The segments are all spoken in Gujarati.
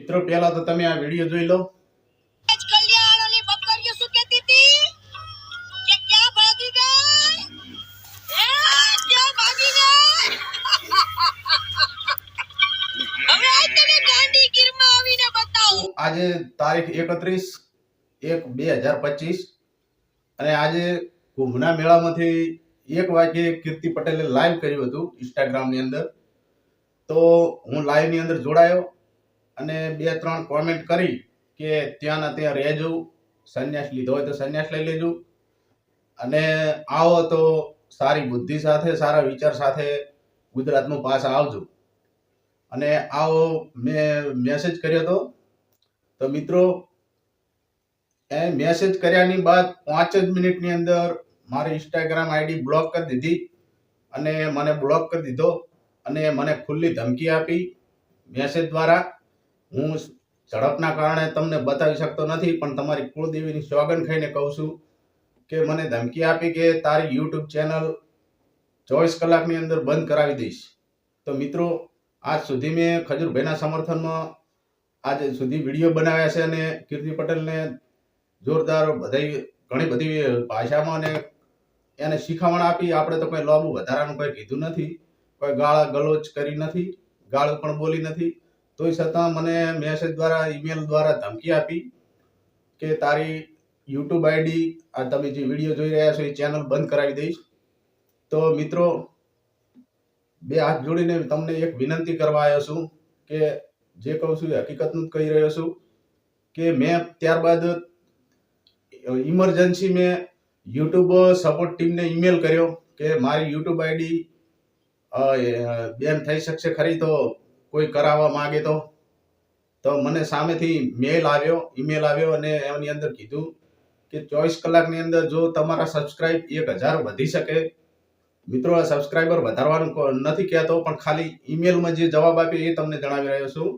મિત્રો પહેલા તો તમે આ વીડિયો જોઈ લો. આજ તારીખ એકત્રીસ એક બે હજાર પચીસ અને આજે કુંભના મેળામાંથી એક વાગ્યે કીર્તિ પટેલે લાઈવ કર્યું હતું ઇન્સ્ટાગ્રામની અંદર. તો હું લાઈવની અંદર જોડાયો. અને બે, ત્રણ કોમેન્ટ કરી કે ત્યાંના ત્યાં રહેજો, સંન્યાસ લીધો હોય તો સંન્યાસ લઈ લેજો. અને આવો તો સારી બુદ્ધિ સાથે, સારા વિચાર સાથે ગુજરાતનું પાછા આવજો. અને આવો મેં મેસેજ કર્યો હતો. તો મિત્રો, એ મેસેજ કર્યાની બાદ પાંચ જ મિનિટની અંદર મારી ઇન્સ્ટાગ્રામ આઈડી બ્લોક કરી દીધી અને મને બ્લોક કરી દીધો અને મને ખુલ્લી ધમકી આપી મેસેજ દ્વારા. હું ઝડપના કારણે તમને બતાવી શકતો નથી, પણ તમારી કુળદેવીની સોગન ખાઈને કહું છું કે મને ધમકી આપી કે તારી યુટ્યુબ ચેનલ ચોવીસ કલાકની અંદર બંધ કરાવી દઈશ. તો મિત્રો, આજ સુધી મેં ખજૂરભાઈના સમર્થનમાં આજે સુધી વીડિયો બનાવ્યા છે અને કીર્તિ પટેલને જોરદાર બધાઈ ઘણી બધી ભાષામાં અને એને શીખામણ આપી. આપણે તો કોઈ લોબુ વધારાનું કોઈ કીધું નથી, કોઈ ગાળા ગલોચ કરી નથી, ગાળ પણ બોલી નથી. તોય છતાં મને મેસેજ દ્વારા ઈમેલ દ્વારા ધમકી આપી કે તારી યુટ્યુબ આઈડી આ તમે જે વીડિયો જોઈ રહ્યા છો એ ચેનલ બંધ કરાવી દઈશ. તો મિત્રો, બે હાથ જોડીને તમને એક વિનંતી કરવા આવ્યો છું કે જે કહું છું એ હકીકતનું જ કહી રહ્યો છું કે મેં ત્યારબાદ ઇમરજન્સી મેં યુટ્યુબ સપોર્ટ ટીમને ઈમેલ કર્યો કે મારી યુટ્યુબ આઈડી બેન થઈ શકશે ખરી તો કોઈ કરાવવા માંગે તો? તો મને સામેથી મેલ આવ્યો ઈમેલ આવ્યો અને એની અંદર કીધું કે ચોવીસ કલાકની અંદર જો તમારા સબસ્ક્રાઇબ એક હજાર વધી શકે. મિત્રો, આ સબસ્ક્રાઇબર વધારવાનું નથી કહેતો, પણ ખાલી ઈમેલમાં જે જવાબ આપ્યો એ તમને જણાવી રહ્યો છું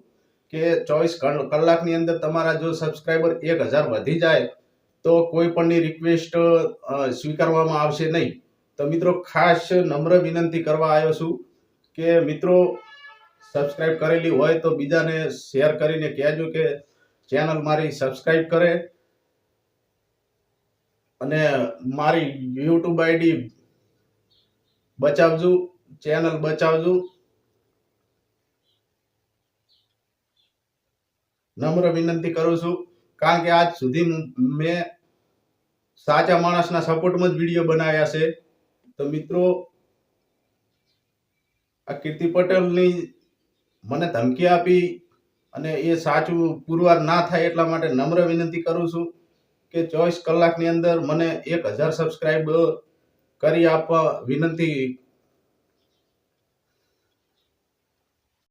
કે ચોવીસ કલાકની અંદર તમારા જો સબસ્ક્રાઇબર એક હજાર વધી જાય, તો કોઈ પણની રિક્વેસ્ટ સ્વીકારવામાં આવશે નહીં. તો મિત્રો, ખાસ નમ્ર વિનંતી કરવા આવ્યો છું કે મિત્રો સબસ્ક્રાઇબ કરેલી હોય તો બીજાને શેર કરીને કહેજો કે ચેનલ મારી સબસ્ક્રાઇબ કરે. અને મારી યુટ્યુબ આઈડી બચાવજો ચેનલ બચાવજો. નમ્ર વિનંતી કરું છું, કારણ કે આજ સુધી મેં સાચા માણસના સપોર્ટમાં જ વીડિયો બનાવ્યા છે. તો મિત્રો, આ કીર્તિ પટેલની મને ધમકી આપી અને એ સાચું પુરવાર ના થાય એટલા માટે નમ્ર વિનંતી કરું છું કે ચોવીસ કલાકની અંદર મને એક હજાર સબસ્ક્રાઈબ કરી આપવા વિનંતી